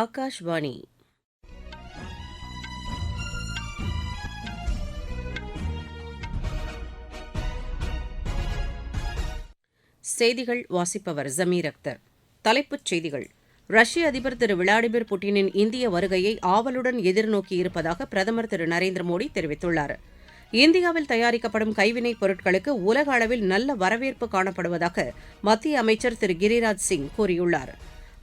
ஆகாஷ்வாணி. செய்திகள் வாசிப்பவர் ஜமீர் அக்தர். தலைப்புச் செய்திகள். ரஷ்ய அதிபர் திரு விளாடிமிர் புட்டினின் இந்திய வருகையை ஆவலுடன் எதிர்நோக்கியிருப்பதாக பிரதமர் திரு நரேந்திர மோடி தெரிவித்துள்ளார். இந்தியாவில் தயாரிக்கப்படும் கைவினைப் பொருட்களுக்கு உலக அளவில் நல்ல வரவேற்பு காணப்படுவதாக மத்திய அமைச்சர் திரு கிரிராஜ் சிங் கூறியுள்ளார்.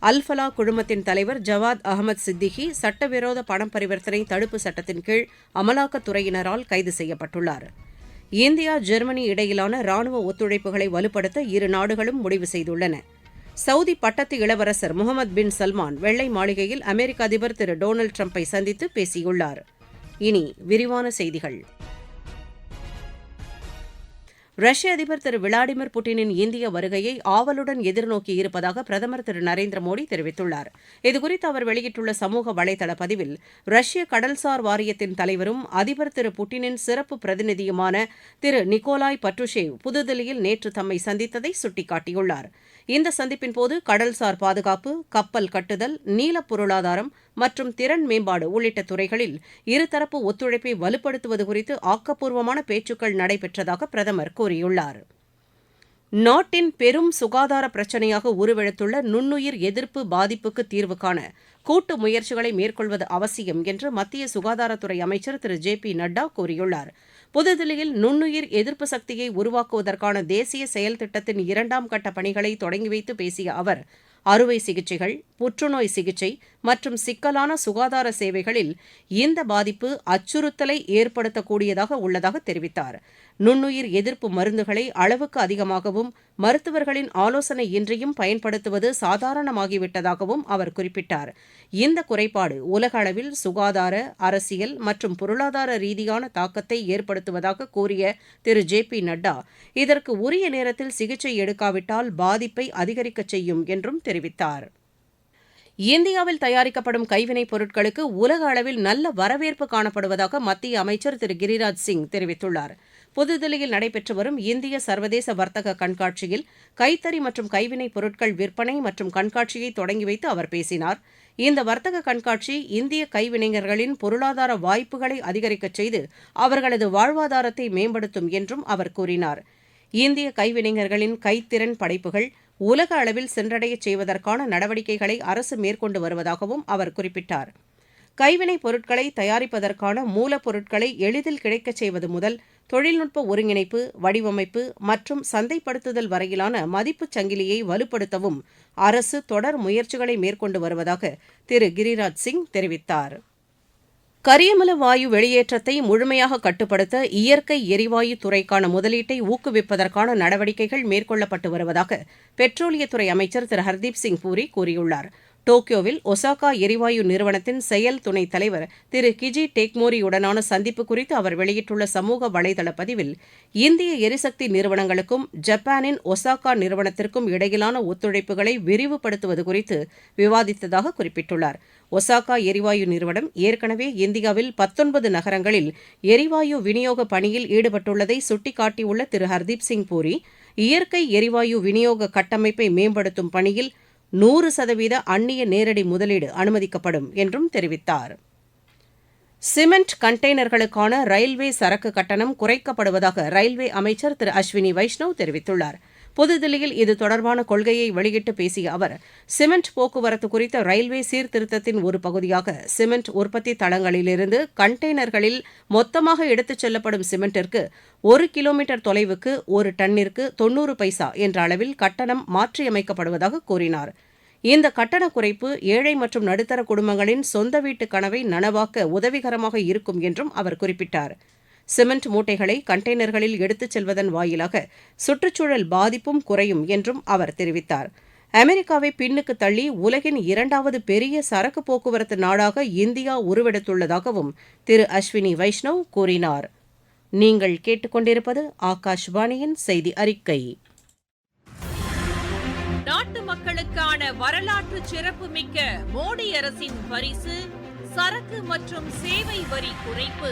அல்ஃபலா குழுமத்தின் தலைவர் ஜவாத் அகமது சித்திகி சட்டவிரோத பணம் பரிவர்த்தனை தடுப்பு சட்டத்தின் கீழ் அமலாக்கத்துறையினரால் கைது செய்யப்பட்டுள்ளார். இந்தியா ஜெர்மனி இடையிலான ராணுவ ஒத்துழைப்புகளை வலுப்படுத்த இரு நாடுகளும் முடிவு செய்துள்ளன. சவுதி பட்டத்து இளவரசர் முகமது பின் சல்மான் வெள்ளை மாளிகையில் அமெரிக்க அதிபர் திரு டொனால்டு டிரம்பை சந்தித்து பேசியுள்ளார். இனி விரிவான செய்திகள். ரஷ்ய அதிபர் திரு விளாடிமிர் புட்டினின் இந்திய வருகையை ஆவலுடன் எதிர்நோக்கியிருப்பதாக பிரதமர் திரு நரேந்திர மோடி தெரிவித்துள்ளார். இதுகுறித்து அவர் வெளியிட்டுள்ள சமூக வலைதள பதிவில் ரஷ்ய கடல்சார் வாரியத்தின் தலைவரும் அதிபர் திரு புட்டினின் சிறப்பு பிரதிநிதியுமான திரு நிக்கோலாய் பட்ருஷேவ் புதுதில்லியில் நேற்று தம்மை சந்தித்ததை சுட்டிக்காட்டியுள்ளாா் இந்த சந்திப்பின்போது கடல்சார் பாதுகாப்பு கப்பல் கட்டுதல் நீல பொருளாதாரம் மற்றும் திறன் மேம்பாடு உள்ளிட்ட துறைகளில் இருதரப்பு ஒத்துழைப்பை வலுப்படுத்துவது குறித்து ஆக்கப்பூர்வமான பேச்சுக்கள் நடைபெற்றதாக பிரதமர் கூறியுள்ளார். நாட்டின் பெரும் சுகாதார பிரச்சினையாக உருவெடுத்துள்ள நுண்ணுயிர் எதிர்ப்பு பாதிப்புக்கு தீர்வு காண கூட்டு முயற்சிகளை மேற்கொள்வது அவசியம் என்று மத்திய சுகாதாரத்துறை அமைச்சர் திரு. ஜே. பி. நட்டா கூறியுள்ளார். புதுதில்லியில் நுண்ணுயிர் எதிர்ப்பு சக்தியை உருவாக்குவதற்கான தேசிய செயல் திட்டத்தின் இரண்டாம் கட்ட பணிகளை தொடங்கி வைத்து பேசிய அவர் அறுவை சிகிச்சைகள் புற்றுநோய் சிகிச்சை மற்றும் சிக்கலான சுகாதார சேவைகளில் இந்த பாதிப்பு அச்சுறுத்தலை ஏற்படுத்தக்கூடியதாக உள்ளதாக தெரிவித்தார். நுண்ணுயிர் எதிர்ப்பு மருந்துகளை அளவுக்கு அதிகமாகவும் மருத்துவர்களின் ஆலோசனை இன்றியும் பயன்படுத்துவது சாதாரணமாகிவிட்டதாகவும் அவர் குறிப்பிட்டார். இந்த குறைபாடு உலக அளவில் சுகாதார அரசியல் மற்றும் பொருளாதார ரீதியான தாக்கத்தை ஏற்படுத்துவதாக கூறிய திரு. ஜே. பி. நட்டா இதற்கு உரிய நேரத்தில் சிகிச்சை எடுக்காவிட்டால் பாதிப்பை அதிகரிக்கச் செய்யும் என்றும் தெரிவித்தார். இந்தியாவில் தயாரிக்கப்படும் கைவினைப் பொருட்களுக்கு உலக அளவில் நல்ல வரவேற்பு காணப்படுவதாக மத்திய அமைச்சர் திரு கிரிராஜ் சிங் தெரிவித்துள்ளார். புதுதில்லியில் நடைபெற்று வரும் இந்திய சர்வதேச வர்த்தக கண்காட்சியில் கைத்தறி மற்றும் கைவினைப் பொருட்கள் விற்பனை மற்றும் கண்காட்சியை தொடங்கி வைத்து அவர் பேசினார். இந்த வர்த்தக கண்காட்சி இந்திய கைவினைஞர்களின் பொருளாதார வாய்ப்புகளை அதிகரிக்கச் செய்து அவர்களது வாழ்வாதாரத்தை மேம்படுத்தும் என்றும் அவர் கூறினார். இந்திய கைவினைஞர்களின் கைத்திறன் படைப்புகள் உலக அளவில் சென்றடையச் செய்வதற்கான நடவடிக்கைகளை அரசு மேற்கொண்டு வருவதாகவும் அவர் குறிப்பிட்டார். கைவினைப் பொருட்களை தயாரிப்பதற்கான மூலப்பொருட்களை எளிதில் கிடைக்கச் செய்வது முதல் தொழில்நுட்ப ஒருங்கிணைப்பு வடிவமைப்பு மற்றும் சந்தைப்படுத்துதல் வரையிலான மதிப்புச் சங்கிலியை வலுப்படுத்தவும் அரசு தொடர் முயற்சிகளை மேற்கொண்டு வருவதாக திரு கிரிராஜ் சிங் தெரிவித்தார். கரியமல வாயு வெளியேற்றத்தை முழுமையாக கட்டுப்படுத்த இயற்கை எரிவாயு துறைக்கான முதலீட்டை ஊக்குவிப்பதற்கான நடவடிக்கைகள் மேற்கொள்ளப்பட்டு வருவதாக பெட்ரோலியத்துறை அமைச்சர் திரு ஹர்தீப் சிங் பூரி கூறியுள்ளார். டோக்கியோவில் ஒசாகா எரிவாயு நிறுவனத்தின் செயல் துணைத் தலைவர் திரு கிஜி டேக்மோரியுடனான சந்திப்பு குறித்து அவர் வெளியிட்டுள்ள சமூக வலைதள பதிவில் இந்திய எரிசக்தி நிறுவனங்களுக்கும் ஜப்பானின் ஒசாகா நிறுவனத்திற்கும் இடையிலான ஒத்துழைப்புகளை விரிவுபடுத்துவது குறித்து விவாதித்ததாக குறிப்பிட்டுள்ளார். ஒசாகா எரிவாயு நிறுவனம் ஏற்கனவே இந்தியாவில் பத்தொன்பது நகரங்களில் எரிவாயு விநியோக பணியில் ஈடுபட்டுள்ளதை சுட்டிக்காட்டியுள்ள திரு ஹர்தீப் சிங் பூரி இயற்கை எரிவாயு விநியோக கட்டமைப்பை மேம்படுத்தும் பணியில் நூறு சதவீத அந்நிய நேரடி முதலீடு அனுமதிக்கப்படும் என்றும் தெரிவித்தார். சிமெண்ட் கண்டெய்னர்களுக்கான ரயில்வே சரக்கு கட்டணம் குறைக்கப்படுவதாக ரயில்வே அமைச்சர் திரு அஸ்வினி வைஷ்ணவ் தெரிவித்துள்ளார். புதுதில்லியில் இது தொடர்பான கொள்கையை வெளியிட்டு பேசிய அவர் சிமெண்ட் போக்குவரத்து குறித்த ரயில்வே சீர்திருத்தத்தின் ஒரு பகுதியாக சிமெண்ட் உற்பத்தி தளங்களிலிருந்து கண்டெய்னர்களில் மொத்தமாக எடுத்துச் செல்லப்படும் சிமெண்டிற்கு ஒரு கிலோமீட்டர் தொலைவுக்கு ஒரு டன்னிற்கு தொன்னூறு பைசா என்ற அளவில் கட்டணம் மாற்றியமைக்கப்படுவதாக கூறினார். இந்த கட்டண குறைப்பு ஏழை மற்றும் நடுத்தர குடும்பங்களின் சொந்த வீட்டு கனவை நனவாக்க உதவிகரமாக இருக்கும் என்றும் அவர் குறிப்பிட்டார். சிமெண்ட் மூட்டைகளை கண்டெய்னர்களில் எடுத்துச் செல்வதன் வாயிலாக சுற்றுச்சூழல் பாதிப்பும் குறையும் என்றும் அவர் தெரிவித்தார். அமெரிக்காவை பின்னுக்கு தள்ளி உலகின் இரண்டாவது பெரிய சரக்கு போக்குவரத்து நாடாக இந்தியா உருவெடுத்துள்ளதாகவும் திரு அஸ்வினி வைஷ்ணவ் கூறினார். நீங்கள் கேட்டுக்கொண்டிருப்பது ஆகாஷ்வாணியின் செய்தி அறிக்கை. நாட்டு மக்களுக்கான வரலாற்று சிறப்புமிக்க மோடி அரசின் பரிசு சரக்கு மற்றும் சேவை வரி குறைப்பு.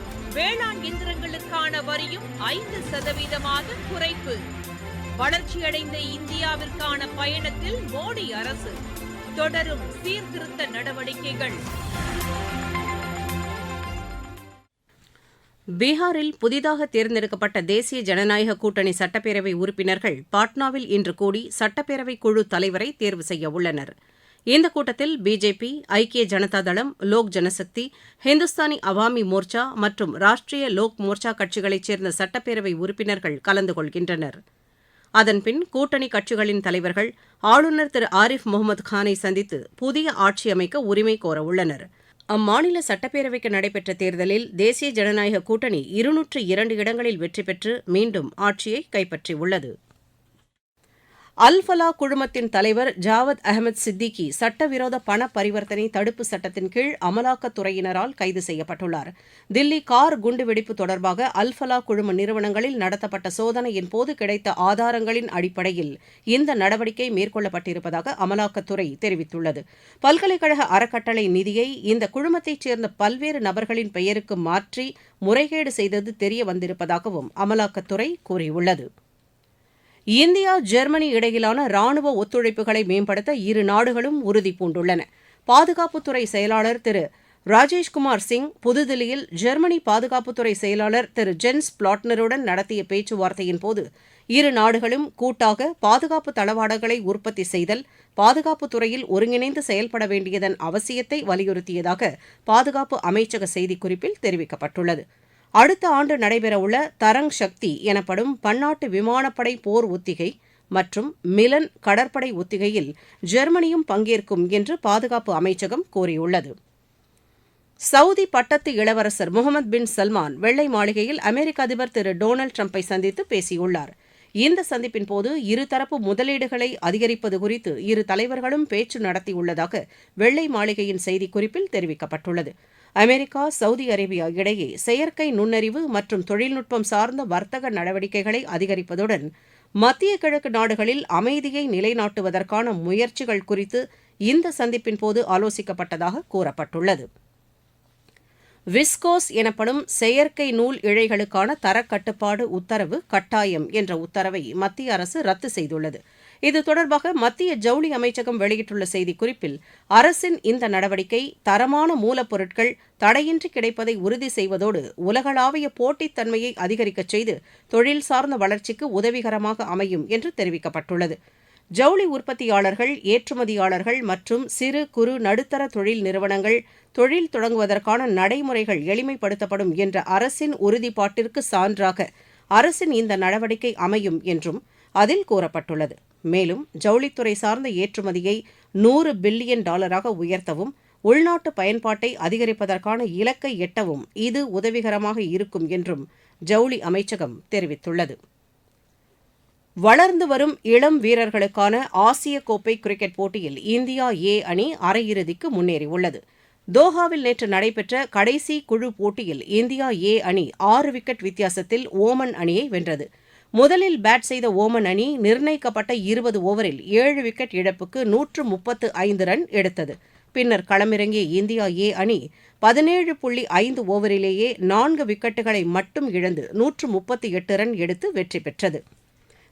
வேளாண் இயந்திரங்களுக்கான வரியும் ஐந்து சதவீதமாக குறைப்பு. வளர்ச்சியடைந்த இந்தியாவிற்கான பயணத்தில் மோடி அரசு. தொடரும் சீர்திருத்த நடவடிக்கைகள். பீகாரில் புதிதாக தேர்ந்தெடுக்கப்பட்ட தேசிய ஜனநாயக கூட்டணி சட்டப்பேரவை உறுப்பினர்கள் பாட்னாவில் இன்று கூடி சட்டப்பேரவை குழு தலைவரை தேர்வு செய்ய உள்ளனர். இந்த கூட்டத்தில் பிஜேபி ஐக்கிய ஜனதா தளம் லோக் ஜனசக்தி ஹிந்துஸ்தானி அவாமி மோர்ச்சா மற்றும் ராஷ்டிரிய லோக் மோர்ச்சா கட்சிகளைச் சேர்ந்த சட்டப்பேரவை உறுப்பினர்கள் கலந்து கொள்கின்றனர். அதன்பின் கூட்டணி கட்சிகளின் தலைவர்கள் ஆளுநர் திரு ஆரிஃப் முகமது கானை சந்தித்து புதிய ஆட்சி அமைக்க உரிமை கோரவுள்ளனர் அம்மாநில சட்டப்பேரவைக்கு நடைபெற்ற தேர்தலில் தேசிய ஜனநாயக கூட்டணி இருநூற்று இரண்டு இடங்களில் வெற்றி பெற்று மீண்டும் ஆட்சியை கைப்பற்றியுள்ளது. அல் ஃபலா குழுமத்தின் தலைவர் ஜாவத் அகமது சித்திகி சட்டவிரோத பண பரிவர்த்தனை தடுப்பு சட்டத்தின் கீழ் அமலாக்கத்துறையினரால் கைது செய்யப்பட்டுள்ளார். தில்லி கார் குண்டுவெடிப்பு தொடர்பாக அல் ஃபலா குழும நிறுவனங்களில் நடத்தப்பட்ட சோதனையின் போது கிடைத்த ஆதாரங்களின் அடிப்படையில் இந்த நடவடிக்கை மேற்கொள்ளப்பட்டிருப்பதாக அமலாக்கத்துறை தெரிவித்துள்ளது. பல்கலைக்கழக அறக்கட்டளை நிதியை இந்த குழுமத்தைச் சேர்ந்த பல்வேறு நபர்களின் பெயருக்கு மாற்றி முறைகேடு செய்தது தெரிய வந்திருப்பதாகவும் அமலாக்கத்துறை கூறியுள்ளது. இந்தியா ஜெர்மனி இடையிலான ராணுவ ஒத்துழைப்புகளை மேம்படுத்த இரு நாடுகளும் உறுதிபூண்டுள்ளன பாதுகாப்புத்துறை செயலாளர் திரு ராஜேஷ்குமார் சிங் புதுதில்லியில் ஜெர்மனி பாதுகாப்புத்துறை செயலாளர் திரு ஜென்ஸ் பிளாட்னருடன் நடத்திய பேச்சுவார்த்தையின் போது இரு நாடுகளும் கூட்டாக பாதுகாப்பு தளவாடங்களை உற்பத்தி செய்தல் பாதுகாப்புத் துறையில் ஒருங்கிணைந்து செயல்பட வேண்டியதன் அவசியத்தை வலியுறுத்தியதாக பாதுகாப்பு அமைச்சக செய்திக்குறிப்பில் தெரிவிக்கப்பட்டுள்ளது. அடுத்த ஆண்டு நடைபெறவுள்ள தரங் சக்தி எனப்படும் பன்னாட்டு விமானப்படை போர் ஒத்திகை மற்றும் மிலன் கடற்படை ஒத்திகையில் ஜெர்மனியும் பங்கேற்கும் என்று பாதுகாப்பு அமைச்சகம் கூறியுள்ளது. சவுதி பட்டத்து இளவரசர் முகமது பின் சல்மான் வெள்ளை மாளிகையில் அமெரிக்க அதிபர் திரு டொனால்டு டிரம்பை சந்தித்து பேசியுள்ளார். இந்த சந்திப்பின் போது இருதரப்பு முதலீடுகளை அதிகரிப்பது குறித்து இரு தலைவர்களும் பேச்சு நடத்தியுள்ளதாக வெள்ளை மாளிகையின் செய்திக்குறிப்பில் தெரிவிக்கப்பட்டுள்ளது. அமெரிக்கா சவுதி அரேபியா இடையே செயற்கை நுண்ணறிவு மற்றும் தொழில்நுட்பம் சார்ந்த வர்த்தக நடவடிக்கைகளை அதிகரிப்பதுடன் மத்திய கிழக்கு நாடுகளில் அமைதியை நிலைநாட்டுவதற்கான முயற்சிகள் குறித்து இந்த சந்திப்பின் போது ஆலோசிக்கப்பட்டதாக கூறப்பட்டுள்ளது. விஸ்கோஸ் எனப்படும் செயற்கை நூல் இழைகளுக்கான தரக்கட்டுப்பாடு உத்தரவு கட்டாயம் என்ற உத்தரவை மத்திய அரசு ரத்து செய்துள்ளது. இது தொடர்பாக மத்திய ஜவுளி அமைச்சகம் வெளியிட்டுள்ள செய்திக்குறிப்பில் அரசின் இந்த நடவடிக்கை தரமான மூலப்பொருட்கள் தடையின்றி கிடைப்பதை உறுதி செய்வதோடு உலகளாவிய போட்டித்தன்மையை அதிகரிக்கச் செய்து தொழில் சார்ந்த வளர்ச்சிக்கு உதவிகரமாக அமையும் என்று தெரிவிக்கப்பட்டுள்ளது. ஜவுளி உற்பத்தியாளர்கள் ஏற்றுமதியாளர்கள் மற்றும் சிறு குறு நடுத்தர தொழில் நிறுவனங்கள் தொழில் தொடங்குவதற்கான நடைமுறைகள் எளிமைப்படுத்தப்படும் என்ற அரசின் உறுதிப்பாட்டிற்கு சான்றாக அரசின் இந்த நடவடிக்கை அமையும் என்றும் அதில் கூறப்பட்டுள்ளது. மேலும் ஜவுளித்துறை சார்ந்த ஏற்றுமதியை நூறு பில்லியன் டாலராக உயர்த்தவும் உள்நாட்டு பயன்பாட்டை அதிகரிப்பதற்கான இலக்கை எட்டவும் இது உதவிகரமாக இருக்கும் என்றும் ஜவுளி அமைச்சகம் தெரிவித்துள்ளது. வளர்ந்து வரும் இளம் வீரர்களுக்கான ஆசிய கோப்பை கிரிக்கெட் போட்டியில் இந்தியா ஏ அணி அரையிறுதிக்கு முன்னேறியுள்ளது. தோஹாவில் நேற்று நடைபெற்ற கடைசி குழு போட்டியில் இந்தியா ஏ அணி ஆறு விக்கெட் வித்தியாசத்தில் ஓமன் அணியை வென்றது. முதலில் பேட் செய்த ஓமன் அணி நிர்ணயிக்கப்பட்ட இருபது ஓவரில் ஏழு விக்கெட் இழப்புக்கு நூற்று முப்பத்து ஐந்து ரன் எடுத்தது. பின்னர் களமிறங்கிய இந்தியா ஏ அணி பதினேழு புள்ளி ஐந்து ஓவரிலேயே நான்கு விக்கெட்டுகளை மட்டும் இழந்து நூற்று முப்பத்தி எட்டு ரன் எடுத்து வெற்றி பெற்றது.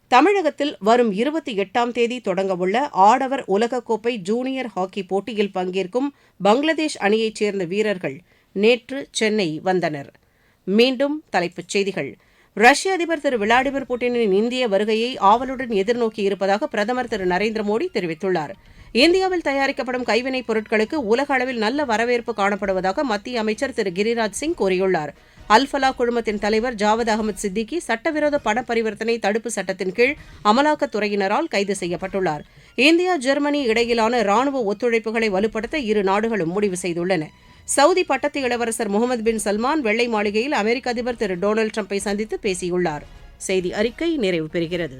தமிழகத்தில் வரும் இருபத்தி எட்டாம் தேதி தொடங்கவுள்ள ஆடவர் உலகக்கோப்பை ஜூனியர் ஹாக்கி போட்டியில் பங்கேற்கும் பங்களாதேஷ் அணியைச் சேர்ந்த வீரர்கள் நேற்று சென்னை வந்தனர். மீண்டும் தலைப்புச் செய்திகள். ரஷ்ய அதிபர் திரு விளாடிமிர் புட்டினின் இந்திய வருகையை ஆவலுடன் எதிர்நோக்கி இருப்பதாக பிரதமர் திரு நரேந்திர மோடி தெரிவித்துள்ளார். இந்தியாவில் தயாரிக்கப்படும் கைவினைப் பொருட்களுக்கு உலக அளவில் நல்ல வரவேற்பு காணப்படுவதாக மத்திய அமைச்சர் திரு கிரிராஜ் சிங் கூறியுள்ளார். அல்ஃபலா குழுமத்தின் தலைவர் ஜாவத் அகமது சித்திகி சட்டவிரோத பண பரிவர்த்தனை தடுப்பு சட்டத்தின் கீழ் அமலாக்கத்துறையினரால் கைது செய்யப்பட்டுள்ளார். இந்தியா ஜெர்மனி இடையிலான ராணுவ ஒத்துழைப்புகளை வலுப்படுத்த இரு நாடுகளும் முடிவு செய்துள்ளன. சவுதி பட்டத்து இளவரசர் முகமது பின் சல்மான் வெள்ளை மாளிகையில் அமெரிக்க அதிபர் திரு டொனால்டு டிரம்பை சந்தித்து பேசியுள்ளார். செய்தி அறிக்கை நிறைவு பெறுகிறது.